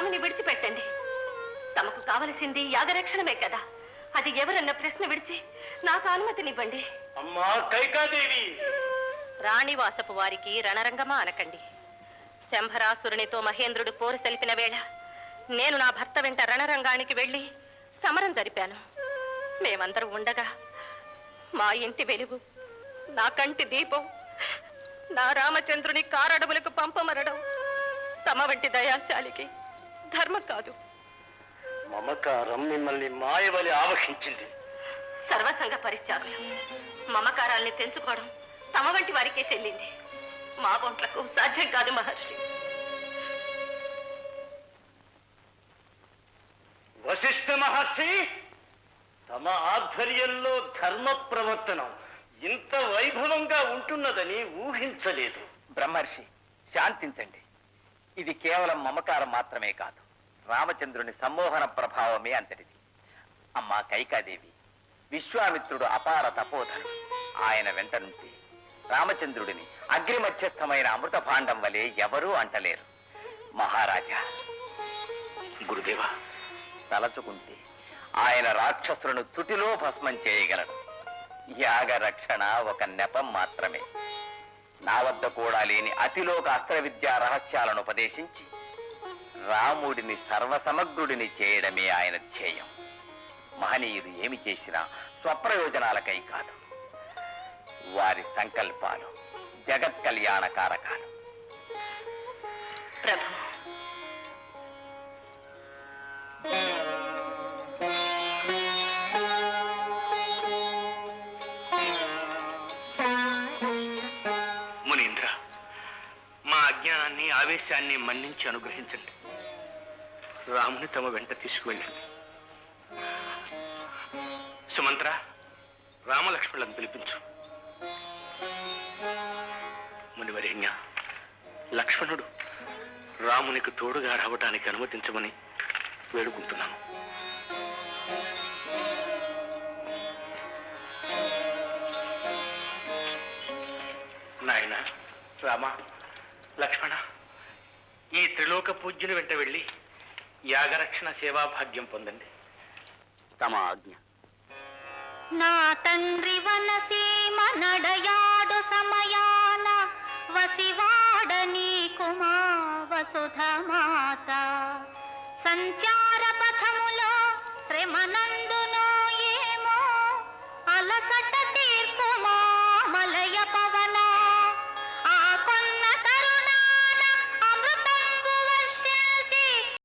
రాముని విడిచిపెట్టండి. తమకు కావలసింది యాగరక్షణమే కదా. అది ఎవరన్న ప్రశ్న విడిచి నాకు అనుమతినివ్వండి. అమ్మా కైకాదేవి! రాణివాసపు వారికి రణరంగమా అనకండి. శంభరాసురునితో మహేంద్రుడు పోరు సెలిపిన వేళ నేను నా భర్త వెంట రణరంగానికి వెళ్ళి సమరం జరిపాను. మేమందరం ఉండగా మా ఇంటి వెలుగు నా కంటి దీపం నా రామచంద్రుని కారడములకు పంపమరడం తమ వంటి దయాశాలికి ధర్మం కాదు. మమకారం మిమ్మల్ని మాయవలి ఆవహించింది. సర్వసంగ పరిత్యాగులు మమకారాల్ని తెంచుకోవడం తమ వంటి వారికే చెల్లింది. మా బొంట్లకు సాధ్యం కాదు మహర్షి. వశిష్ఠ మహర్షి తమ ఆధ్వర్యంలో ధర్మ ప్రవర్తనం ఇంత వైభవంగా ఉంటున్నదని ఊహించలేదు. బ్రహ్మర్షి శాంతించండి. ఇది కేవలం మమకారం మాత్రమే కాదు. రామచంద్రుని సమ్మోహన ప్రభావమే అంతటిది. అమ్మా కైకాదేవి విశ్వామిత్రుడు అపార తపోధను. ఆయన వెంట నుండి రామచంద్రుడిని అగ్ని మధ్యస్థమైన అమృత భాండం వలె ఎవరూ అంటలేరు. మహారాజా గురుదేవా. తలచుకుంటే ఆయన రాక్షసులను తుటిలో భస్మం చేయగలడు. యాగ రక్షణ ఒక నెపం మాత్రమే. నా వద్ద కూడా లేని అతిలోక అస్త్ర విద్యా రహస్యాలను ఉపదేశించి రాముడిని సర్వసమగ్రుడిని చేయడమే ఆయన ధ్యేయం. మహనీయులు ఏమి చేసినా స్వప్రయోజనాలకై కాదు. వారి సంకల్పాలు జగత్ కళ్యాణ కారకాలు ప్రభు. మునీంద్ర మా అజ్ఞానాన్ని ఆవేశాన్ని మన్నించి అనుగ్రహించండి. రాముని తమ వెంట తీసుకువెళ్ళండి సుమంత్ర రామలక్ష్మణులను పిలిపించు. మునివరేణ్య లక్ష్మణుడు రామునికి తోడుగా రావటానికి అనుమతించమని వేడుకుంటున్నాను. నాయన రామ లక్ష్మణ ఈ త్రిలోక పూజ్యుని వెంట వెళ్ళి యాగరక్షణ సేవా భాగ్యం పొందండి. తమ ఆజ్ఞ. నా తండ్రి వనసీమ నడయాడు సమయాన వసివాడ నీకుమా వసుధ మాత సంచార పథములో శ్రమనందు